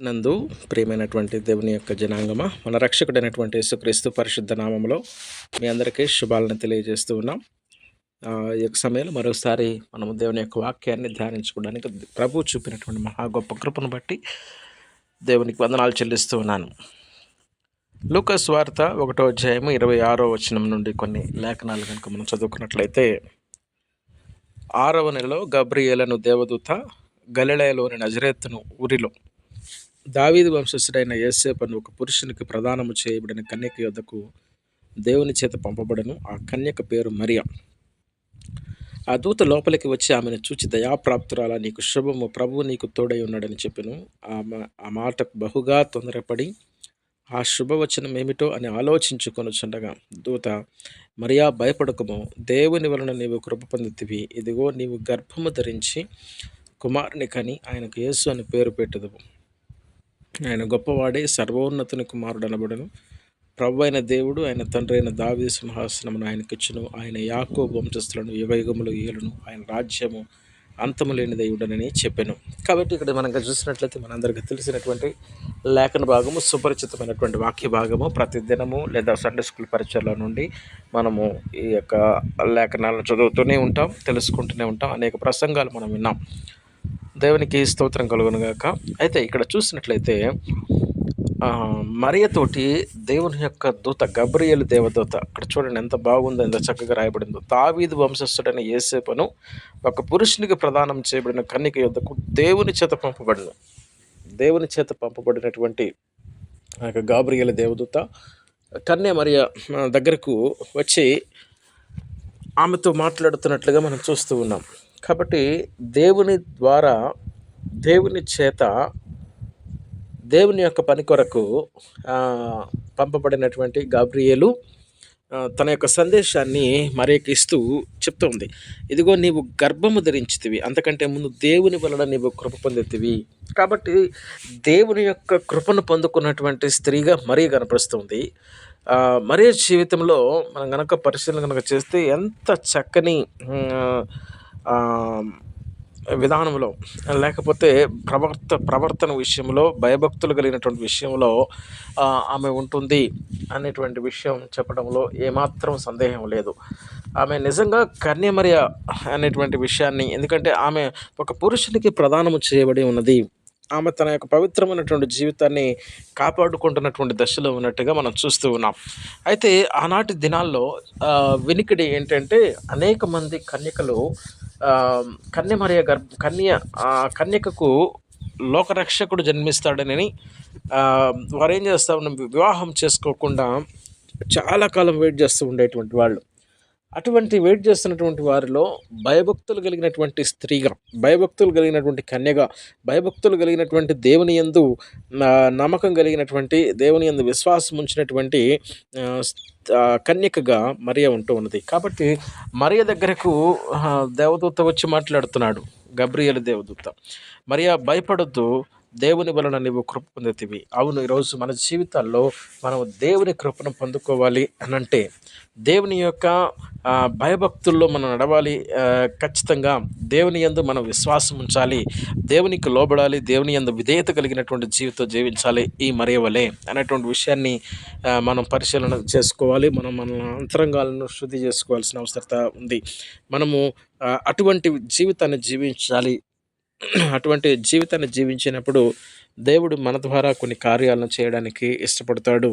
నందు ప్రియమైనటువంటి దేవుని యొక్క జనాంగమ మన రక్షకుడైనటువంటి యేసుక్రీస్తు పరిశుద్ధ నామంలో మీ అందరికీ శుభాలను తెలియజేస్తూ ఉన్నాం. ఈ యొక్క సమయంలో మరోసారి మనము దేవుని యొక్క వాక్యాన్ని ధ్యానించుకోవడానికి ప్రభు చూపినటువంటి మహా గొప్ప కృపను బట్టి దేవునికి వందనాలు చెల్లిస్తూ ఉన్నాను. లూకస్ వార్త ఒకటో అధ్యాయము ఇరవై ఆరో వచనం నుండి కొన్ని లేఖనాలు కనుక మనం చదువుకున్నట్లయితే ఆరవ నెలలో గబ్రియేలను దేవదూత గలిలయలోని నజరేత్తును ఊరిలో దావీదు వంశస్థుడైన యేసేపు ఒక పురుషునికి ప్రదానము చేయబడిన కన్యక యొద్దకు దేవుని చేత పంపబడను. ఆ కన్యక పేరు మరియం. ఆ దూత లోపలికి వచ్చి ఆమెను చూచి దయాప్రాప్తురాలా నీకు శుభము. ప్రభువు నీకు తోడై ఉన్నాడని చెప్పెను. ఆమె ఆ మాటకు బహుగా తొందరపడి ఆ శుభవచనం ఏమిటో అని ఆలోచించుకొనుచుండగా దూత మరియా భయపడకము. దేవుని వలన నీవు కృప పొందుతివి. ఇదిగో నీవు గర్భము ధరించి కుమారుని కని ఆయనకు యేసు అని పేరు పెట్టుదువు. ఆయన గొప్పవాడే సర్వోన్నతుని కుమారుడు అనబడను ప్రభు అయిన దేవుడు ఆయన తండ్రి అయిన దావి సింహాసనమును ఆయనకిచ్చును. ఆయన యాకో వంశస్థులను యుగయుగములు ఏలును ఆయన రాజ్యము అంతము లేని దేవుడనని చెప్పాను. కాబట్టి ఇక్కడ మనం చూసినట్లయితే మనందరికీ తెలిసినటువంటి లేఖన భాగము సుపరిచితమైనటువంటి వాక్య భాగము. ప్రతిదినము లేదా సండే స్కూల్ పరిచయాల నుండి మనము ఈ యొక్క లేఖనాలను చదువుతూనే ఉంటాం తెలుసుకుంటూనే ఉంటాం. అనేక ప్రసంగాలు మనం విన్నాం. దేవునికి స్తోత్రం కలుగునుగాక అయితే ఇక్కడ చూసినట్లయితే మరియతోటి దేవుని యొక్క దూత గబ్రియలు దేవదూత అక్కడ చూడండి ఎంత బాగుందో ఎంత చక్కగా రాయబడిందో. తావీదు వంశస్థుడైన ఏసేపను ఒక పురుషునికి ప్రదానం చేయబడిన కన్నిక యుద్ధకు దేవుని చేత పంపబడిన. దేవుని చేత పంపబడినటువంటి ఆ యొక్క గాబ్రియల దేవదూత కన్య మరియ దగ్గరకు వచ్చి ఆమెతో మాట్లాడుతున్నట్లుగా మనం చూస్తూ ఉన్నాం. కాబట్టి దేవుని ద్వారా దేవుని చేత దేవుని యొక్క పని కొరకు పంపబడినటువంటి గాబ్రియేలు తన యొక్క సందేశాన్ని మరేకిస్తూ ఇస్తూ చెప్తోంది ఇదిగో నీవు గర్భము ధరించితివి అంతకంటే ముందు దేవుని వలన నీవు కృప పొందితివి. కాబట్టి దేవుని యొక్క కృపను పొందుకున్నటువంటి స్త్రీగా మరీ కనపరుస్తుంది మరీ జీవితంలో మనం కనుక పరిశీలన కనుక చేస్తే ఎంత చక్కని విధానంలో లేకపోతే ప్రవర్త ప్రవర్తన విషయంలో భయభక్తులు కలిగినటువంటి విషయంలో ఆమె ఉంటుంది అనేటువంటి విషయం చెప్పడంలో ఏమాత్రం సందేహం లేదు. ఆమె నిజంగా కన్యమర్య అనేటువంటి విషయాన్ని ఎందుకంటే ఆమె ఒక పురుషునికి ప్రదానం చేయబడి ఉన్నది. ఆమె తన యొక్క పవిత్రమైనటువంటి జీవితాన్ని కాపాడుకుంటున్నటువంటి దశలో ఉన్నట్టుగా మనం చూస్తూ ఉన్నాం. అయితే ఆనాటి దినాల్లో వినికిడి ఏంటంటే అనేక మంది కన్యకలు కన్యమరియ గర్భ కన్య ఆ, కన్యకకు లోకరక్షకుడు జన్మిస్తాడని వారు ఏం చేస్తా వివాహం చేసుకోకుండా చాలా కాలం వెయిట్ చేస్తూ ఉండేటువంటి వాళ్ళు. అటువంటి వెయిట్ చేస్తున్నటువంటి వారిలో భయభక్తులు కలిగినటువంటి స్త్రీగా భయభక్తులు కలిగినటువంటి కన్యగా భయభక్తులు కలిగినటువంటి దేవుని యందు నమ్మకం కలిగినటువంటి దేవుని యందు విశ్వాసం ఉంచినటువంటి కన్యకగా మరియ ఉంటూ ఉన్నది. కాబట్టి మరియ దగ్గరకు దేవదూత వచ్చి మాట్లాడుతున్నాడు గబ్రియలు దేవదూత. మరియా భయపడొద్దు దేవుని వలన నీవు కృప పొందుతీవి. అవును ఈరోజు మన జీవితాల్లో మనం దేవుని కృపను పొందుకోవాలి అని అంటే దేవుని యొక్క భయభక్తుల్లో మనం నడవాలి ఖచ్చితంగా దేవుని యందు మనం విశ్వాసం ఉంచాలి దేవునికి లోబడాలి దేవుని యందు విధేయత కలిగినటువంటి జీవితం జీవించాలి ఈ మరేవలే అనేటువంటి విషయాన్ని మనం పరిశీలన చేసుకోవాలి. మనం మన అంతరంగాలను శుద్ధి చేసుకోవాల్సిన అవసరత ఉంది. మనము అటువంటి జీవితాన్ని జీవించాలి అటువంటి జీవితాన్ని జీవించినప్పుడు దేవుడు మన ద్వారా కొన్ని కార్యాలను చేయడానికి ఇష్టపడతాడు.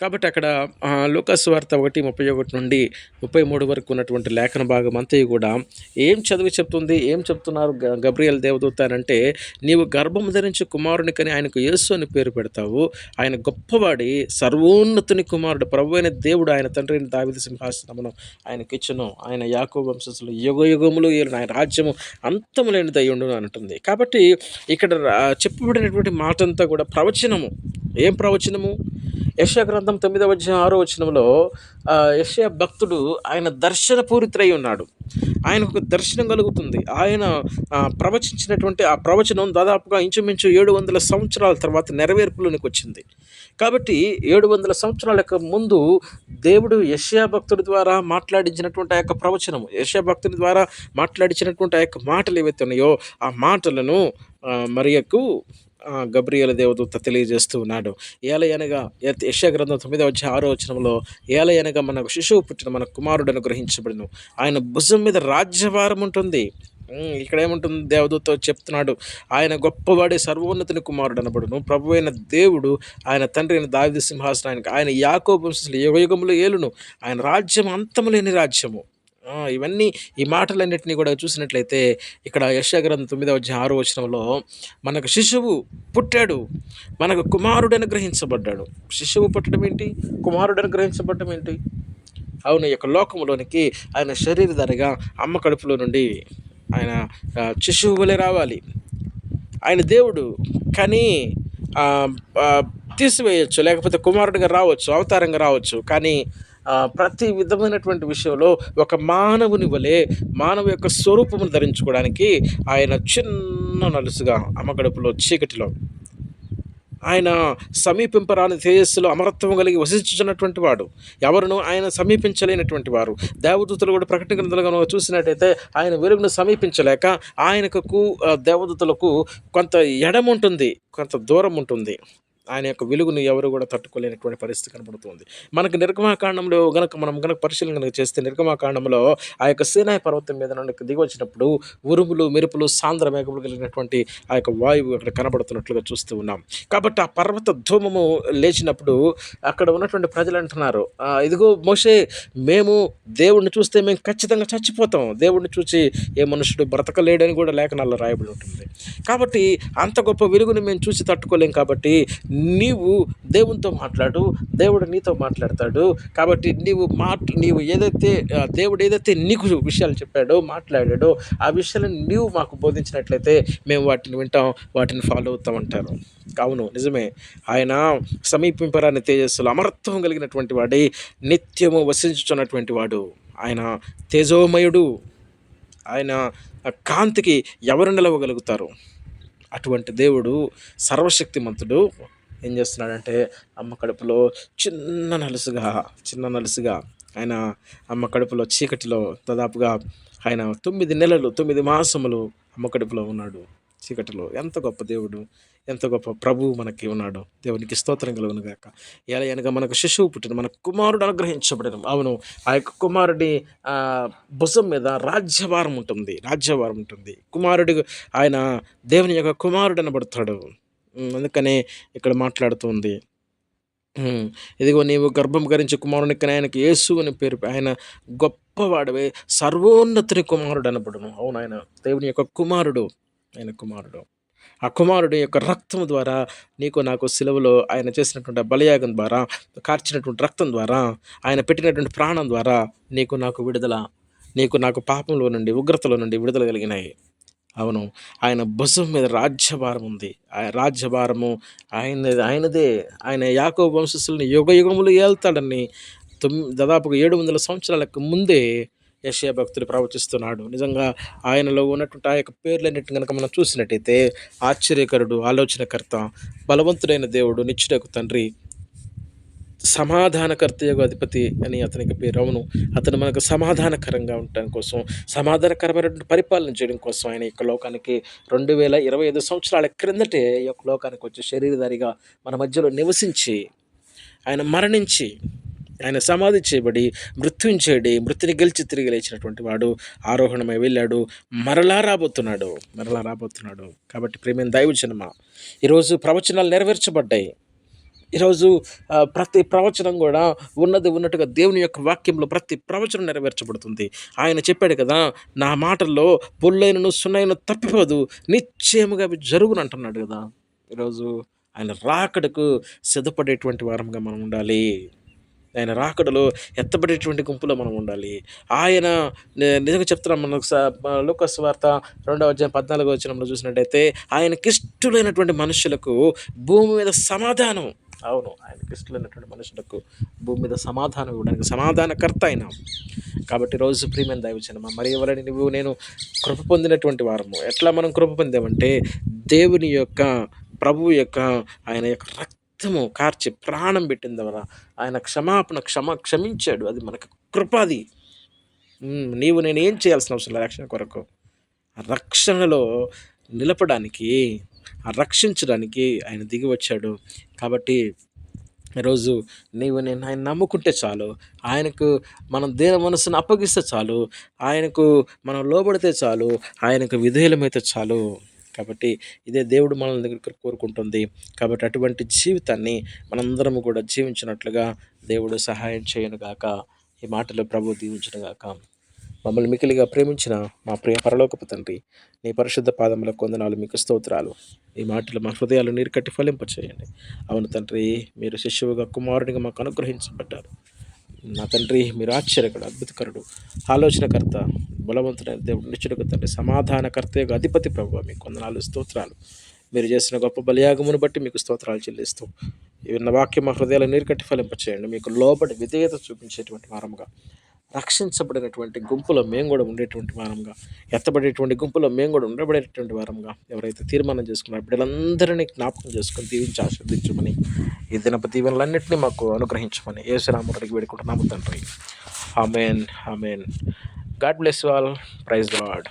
కాబట్టి అక్కడ లోకస్ వార్త ఒకటి ముప్పై ఒకటి నుండి ముప్పై మూడు వరకు ఉన్నటువంటి లేఖన భాగం అంతా కూడా ఏం చదివి చెప్తుంది ఏం చెప్తున్నారు గబ్రియల్ దేవదూత అంటే నీవు గర్భం ధరించి కుమారుని కని ఆయనకు యేసు అని పేరు పెడతావు. ఆయన గొప్పవాడి సర్వోన్నతుని కుమారుడు ప్రభు అయిన దేవుడు ఆయన తండ్రిని అయిన దావిద సింహాసనమును ఆయనకి ఇచ్చును ఆయన యాకో వంశస్థులు యుగ యుగములు ఏలిన ఆయన రాజ్యము అంతము లేని దయ్యుండు అని అంటుంది కాబట్టి ఇక్కడ రా- చెప్పబడినటువంటి మాట అంతా కూడా ప్రవచనము. ఏం ప్రవచనము? యశ గ్రంథం తొమ్మిదవ అధ్యాయం ఆరో వచనంలో యశయ భక్తుడు ఆయన దర్శన పూరితుడై ఉన్నాడు. ఆయనకు ఒక దర్శనం కలుగుతుంది. ఆయన ప్రవచించినటువంటి ఆ ప్రవచనం దాదాపుగా ఇంచుమించు ఏడు వందల సంవత్సరాల తర్వాత నెరవేర్పులోనికి వచ్చింది. కాబట్టి ఏడు వందల సంవత్సరాలకు ముందు దేవుడు యష్యా భక్తుడి ద్వారా మాట్లాడించినటువంటి ఆ యొక్క ప్రవచనము యష్యా భక్తుడి ద్వారా మాట్లాడించినటువంటి ఆ యొక్క మాటలు ఏవైతే ఉన్నాయో ఆ మాటలను మరియకు గబ్రియల దేవదూత తెలియజేస్తూ ఉన్నాడు. ఏలయనగా యశ గ్రంథం తొమ్మిదవ ఆరో వచనంలో ఏలయనగా మనకు శిశువు పుట్టిన మన కుమారుడు అనుగ్రహించబడును. ఆయన భుజం మీద రాజ్యభారం ఉంటుంది. ఇక్కడ ఏముంటుంది దేవదూత చెప్తున్నాడు ఆయన గొప్పవాడే సర్వోన్నతుని కుమారుడు అనబడును. ప్రభు అయిన దేవుడు ఆయన తండ్రి అయిన దావిద సింహాసనానికి ఆయన యాకోబు వంశస్థులు యుగ యుగములు ఏలును? ఆయన రాజ్యం అంతము లేని రాజ్యము. ఇవన్నీ ఈ మాటలన్నింటినీ కూడా చూసినట్లయితే ఇక్కడ యశాగ్రంథం తొమ్మిదవ అధ్యాయం ఆరో వచనంలో మనకు శిశువు పుట్టాడు మనకు కుమారుడు అనుగ్రహించబడ్డాడు. శిశువు పుట్టడం ఏంటి? కుమారుడు అనుగ్రహించబడ్డం ఏంటి? అవును ఈ యొక్క లోకంలోనికి ఆయన శరీరధారిగా అమ్మ కడుపులో నుండి ఆయన శిశువు వలె రావాలి. ఆయన దేవుడు కానీ తీసివేయచ్చు లేకపోతే కుమారుడిగా రావచ్చు అవతారంగా రావచ్చు. కానీ ప్రతి విధమైనటువంటి విషయంలో ఒక మానవుని వలె మానవ యొక్క స్వరూపమును ధరించుకోవడానికి ఆయన చిన్న నలుసుగా అమ్మగడుపులో చీకటిలో ఆయన సమీపింపరాని తేజస్సులో అమరత్వం కలిగి వసించున్నటువంటి వాడు. ఎవరును ఆయన సమీపించలేనటువంటి వారు. దేవదూతలు కూడా ప్రకటన గ్రంథాలుగా చూసినట్టయితే ఆయన వెలుగును సమీపించలేక ఆయనకు దేవదూతలకు కొంత ఎడముంటుంది కొంత దూరం ఉంటుంది ఆయన యొక్క వెలుగును ఎవరు కూడా తట్టుకోలేనటువంటి పరిస్థితి కనబడుతుంది. మనకు నిర్గమాకాండంలో గనక మనం గనక పరిశీలన కనుక చేస్తే నిర్గమాకాండంలో ఆ యొక్క సీనాయ పర్వతం మీద నుండి దిగి వచ్చినప్పుడు ఉరుములు మెరుపులు సాంద్ర మేఘములు కలిగినటువంటి ఆ యొక్క వాయువు అక్కడ కనబడుతున్నట్లుగా చూస్తూ ఉన్నాం. కాబట్టి ఆ పర్వత ధూమము లేచినప్పుడు అక్కడ ఉన్నటువంటి ప్రజలు అంటున్నారు ఇదిగో మోషే మేము దేవుణ్ణి చూస్తే మేము ఖచ్చితంగా చచ్చిపోతాం. దేవుణ్ణి చూసి ఏ మనుషుడు బ్రతకలేడని కూడా లేఖనాల్లో రాయబడి ఉంటుంది. కాబట్టి అంత గొప్ప వెలుగుని మేము చూసి తట్టుకోలేం కాబట్టి నీవు దేవునితో మాట్లాడు దేవుడు నీతో మాట్లాడతాడు. కాబట్టి నీవు మాట్ నీవు ఏదైతే దేవుడు ఏదైతే నీకు విషయాలు చెప్పాడో మాట్లాడాడో ఆ విషయాలను నీవు మాకు బోధించినట్లయితే మేము వాటిని వింటాం వాటిని ఫాలో అవుతాం అంటారు. అవును నిజమే. ఆయన సమీపింపరాని తేజస్సులు అమరత్వం కలిగినటువంటి వాడి నిత్యము వసించుచున్నటువంటి వాడు. ఆయన తేజోమయుడు. ఆయన కాంతికి ఎవరు నిలవగలుగుతారు? అటువంటి దేవుడు సర్వశక్తిమంతుడు ఏం చేస్తున్నాడంటే అమ్మ కడుపులో చిన్న నలుసుగా చిన్న నలుసుగా ఆయన అమ్మ కడుపులో చీకటిలో దాదాపుగా ఆయన తొమ్మిది నెలలు తొమ్మిది మాసములు అమ్మ కడుపులో ఉన్నాడు. చీకటిలో ఎంత గొప్ప దేవుడు ఎంత గొప్ప ప్రభువు మనకి ఉన్నాడు. దేవునికి స్తోత్రం కలుగును గాక. ఎలా అనగా మనకు శిశువు పుట్టిన మన కుమారుడు అనుగ్రహించబడిన అవును ఆ యొక్క కుమారుడి భుజం మీద రాజ్యభారం ఉంటుంది రాజ్యభారం ఉంటుంది. కుమారుడు ఆయన దేవుని యొక్క కుమారుడు అనబడతాడు. అందుకనే ఇక్కడ మాట్లాడుతుంది. ఇదిగో నీవు గర్భం గరించి కుమారునికి ఆయనకి యేసు అని పేరు ఆయన గొప్పవాడవే సర్వోన్నతుని కుమారుడు అనబడును అవును ఆయన దేవుని యొక్క కుమారుడు ఆయన కుమారుడు. ఆ కుమారుడు యొక్క రక్తం ద్వారా నీకు నాకు సిలువలో ఆయన చేసినటువంటి బలయాగం ద్వారా కార్చినటువంటి రక్తం ద్వారా ఆయన పెట్టినటువంటి ప్రాణం ద్వారా నీకు నాకు విడుదల నీకు నాకు పాపంలో నుండి ఉగ్రతలో నుండి విడుదల కలిగినాయి. అవును. ఆయన భుజం మీద రాజ్యభారం ఉంది. ఆ రాజ్యభారము ఆయన ఆయనదే. ఆయన యాకో వంశస్థుల్ని యుగ యుగములు ఏల్తాడని తొమ్మి దాదాపుగా ఏడు వందల సంవత్సరాలకు ముందే యశయ భక్తులు ప్రవచిస్తున్నాడు. నిజంగా ఆయనలో ఉన్నటువంటి ఆ యొక్క పేర్లన్నిటిని కనుక మనం చూసినట్టయితే ఆశ్చర్యకరుడు ఆలోచనకర్త బలవంతుడైన దేవుడు నిచ్చుటకు తండ్రి సమాధానకర్త యొక్క అధిపతి అని అతనికి పేరు అవును. అతను మనకు సమాధానకరంగా ఉండటం కోసం సమాధానకరమైనటువంటి పరిపాలన చేయడం కోసం ఆయన ఈ యొక్క లోకానికి రెండు వేల ఇరవై ఐదు సంవత్సరాల క్రిందటే ఈ యొక్క లోకానికి వచ్చి శరీరధారిగా మన మధ్యలో నివసించి ఆయన మరణించి ఆయన సమాధి చేయబడి మృత్యుంచేడి మృతిని గెలిచి తిరిగి లేచినటువంటి వాడు ఆరోహణమై వెళ్ళాడు. మరలా రాబోతున్నాడు. మరలా రాబోతున్నాడు. కాబట్టి ప్రేమైన దైవజనమ ఈరోజు ప్రవచనాలు నెరవేర్చబడ్డాయి. ఈరోజు ప్రతి ప్రవచనం కూడా ఉన్నది ఉన్నట్టుగా దేవుని యొక్క వాక్యంలో ప్రతి ప్రవచనం నెరవేర్చబడుతుంది. ఆయన చెప్పాడు కదా నా మాటల్లో పొల్లైనను సున్నైన తప్పిపోదు నిశ్చయముగా అవి జరుగును అంటున్నాడు కదా. ఈరోజు ఆయన రాకడకు సిద్ధపడేటువంటి వారంగా మనం ఉండాలి. ఆయన రాకడలో ఎత్తబడేటువంటి గుంపులో మనం ఉండాలి. ఆయన నిజంగా చెప్తున్నాం మనకు లోకస్ వార్త రెండవ అధ్యాయం పద్నాలుగో వచ్చినప్పుడు చూసినట్టయితే ఆయనకిష్టులైనటువంటి మనుషులకు భూమి మీద సమాధానం అవును. ఆయనకి అనేటువంటి మనుషులకు భూమి మీద సమాధానం ఇవ్వడానికి సమాధానకర్త ఆయన. కాబట్టి రోజు ప్రియమైన దైవచనమా మరి ఎవరని నువ్వు నేను కృప పొందినటువంటి వారము. ఎట్లా మనం కృప పొందామంటే దేవుని యొక్క ప్రభువు యొక్క ఆయన యొక్క రక్తము కార్చి ప్రాణం పెట్టిన ద్వారా ఆయన క్షమాపణ క్షమ క్షమించాడు. అది మనకు కృపాది నీవు నేను ఏం చేయాల్సిన అవసరం రక్షణ కొరకు. రక్షణలో నిలపడానికి రక్షించడానికి ఆయన దిగి వచ్చాడు కాబట్టి ఈరోజు నీవు నేను ఆయన నమ్ముకుంటే చాలు. ఆయనకు మనం దేని మనసును అప్పగిస్తే చాలు. ఆయనకు మనం లోబడితే చాలు. ఆయనకు విధేయులమైతే చాలు. కాబట్టి ఇదే దేవుడు మనల్ని దగ్గర కోరుకుంటుంది. కాబట్టి అటువంటి జీవితాన్ని మనందరం కూడా జీవించినట్లుగా దేవుడు సహాయం చేయను గాక ఈ మాటలు ప్రభు దీవించను గాక మమ్మల్ని మికిలిగా ప్రేమించిన మా ప్రియ పరలోకపు తండ్రి నీ పరిశుద్ధ పాదముల కొందనాలు మీకు స్తోత్రాలు. ఈ మాటలు మా హృదయాలు నీరు కట్టి ఫలింపచేయండి. అవును తండ్రి మీరు శిష్యువుగా కుమారుడిగా మాకు అనుగ్రహించబడ్డారు. నా తండ్రి మీరు ఆశ్చర్యకుడు అద్భుతకరుడు ఆలోచనకర్త బలవంతుడైన దేవుడు నిచ్చుడుకు తండ్రి సమాధానకర్త యొక్క అధిపతి ప్రభు మీకు కొందనాలు స్తోత్రాలు. మీరు చేసిన గొప్ప బలియాగమును బట్టి మీకు స్తోత్రాలు చెల్లిస్తూ ఈ విన్న వాక్యం మా హృదయాలు నీరు కట్టి ఫలింపచేయండి. మీకు లోబడి విధేయత చూపించేటువంటి వారముగా రక్షించబడినటువంటి గుంపులో మేము కూడా ఉండేటువంటి వారంగా ఎత్తబడేటువంటి గుంపులో మేము కూడా ఉండబడేటువంటి వారంగా ఎవరైతే తీర్మానం చేసుకున్నారో బిడ్డలందరినీ జ్ఞాపకం చేసుకొని దీవించి ఆశీర్దించమని ఈ దినపు దీవెనలన్నింటినీ మాకు అనుగ్రహించమని యేసురాముడికి వేడుకుంటున్నాము తండ్రి. Amen amen. God bless all. Praise God.